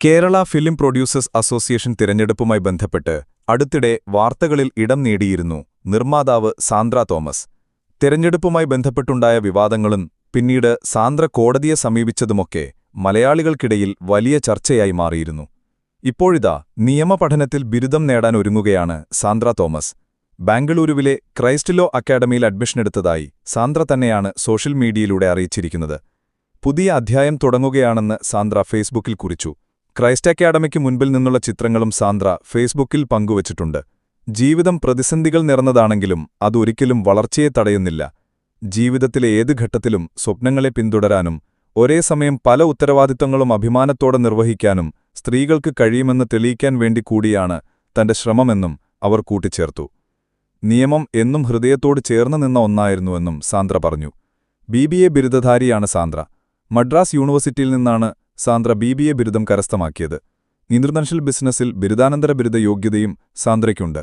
Kerala film producers association തിരഞ്ഞെടുപ്പുമായി ബന്ധപ്പെട്ട് അടുത്തിടെ വാർത്തകളിൽ ഇടം നേടിയിരുന്നു നിർമ്മാതാവ് സാന്ദ്ര തോമസ്. തിരഞ്ഞെടുപ്പുമായി ബന്ധപ്പെട്ടുണ്ടായ വിവാദങ്ങളും പിന്നീട് സാന്ദ്ര കോടതിയെ സമീപിച്ചതുമൊക്കെ മലയാളികൾക്കിടയിൽ വലിയ ചർച്ചയായി മാറിയിരുന്നു. ഇപ്പോഴിതാ നിയമപഠനത്തിൽ ബിരുദം നേടാൻ ഒരുങ്ങുകയാണ് സാന്ദ്ര തോമസ്. ബാംഗ്ലൂരുവിലെ ക്രൈസ്റ്റിലോ അക്കാഡമിയിൽ അഡ്മിഷനെടുത്തതായി സാന്ദ്ര തന്നെയാണ് സോഷ്യൽ മീഡിയയിലൂടെ അറിയിച്ചിരിക്കുന്നത്. പുതിയ അധ്യായം തുടങ്ങുകയാണെന്ന് സാന്ദ്ര ഫേസ്ബുക്കിൽ കുറിച്ചു. ക്രൈസ്റ്റ് അക്കാഡമിക്ക് മുൻപിൽ നിന്നുള്ള ചിത്രങ്ങളും സാന്ദ്ര ഫേസ്ബുക്കിൽ പങ്കുവച്ചിട്ടുണ്ട്. ജീവിതം പ്രതിസന്ധികൾ നിറഞ്ഞതാണെങ്കിലും അതൊരിക്കലും വളർച്ചയെ തടയുന്നില്ല. ജീവിതത്തിലെ ഏത് ഘട്ടത്തിലും സ്വപ്നങ്ങളെ പിന്തുടരാനും ഒരേ സമയം പല ഉത്തരവാദിത്തങ്ങളും അഭിമാനത്തോടെ നിർവഹിക്കാനും സ്ത്രീകൾക്ക് കഴിയുമെന്ന് തെളിയിക്കാൻ വേണ്ടി കൂടിയാണ് തന്റെ ശ്രമമെന്നും അവർ കൂട്ടിച്ചേർത്തു. നിയമം എന്നും ഹൃദയത്തോട് ചേർന്നു നിന്ന ഒന്നായിരുന്നുവെന്നും സാന്ദ്ര പറഞ്ഞു. ബി ബിരുദധാരിയാണ് സാന്ദ്ര. മദ്രാസ് യൂണിവേഴ്സിറ്റിയിൽ നിന്നാണ് സാന്ദ്ര ബി ബി എ ബിരുദം കരസ്ഥമാക്കിയത്. ഇന്റർനാഷണൽ ബിസിനസ്സിൽ ബിരുദാനന്തര ബിരുദ യോഗ്യതയും സാന്ദ്രയ്ക്കുണ്ട്.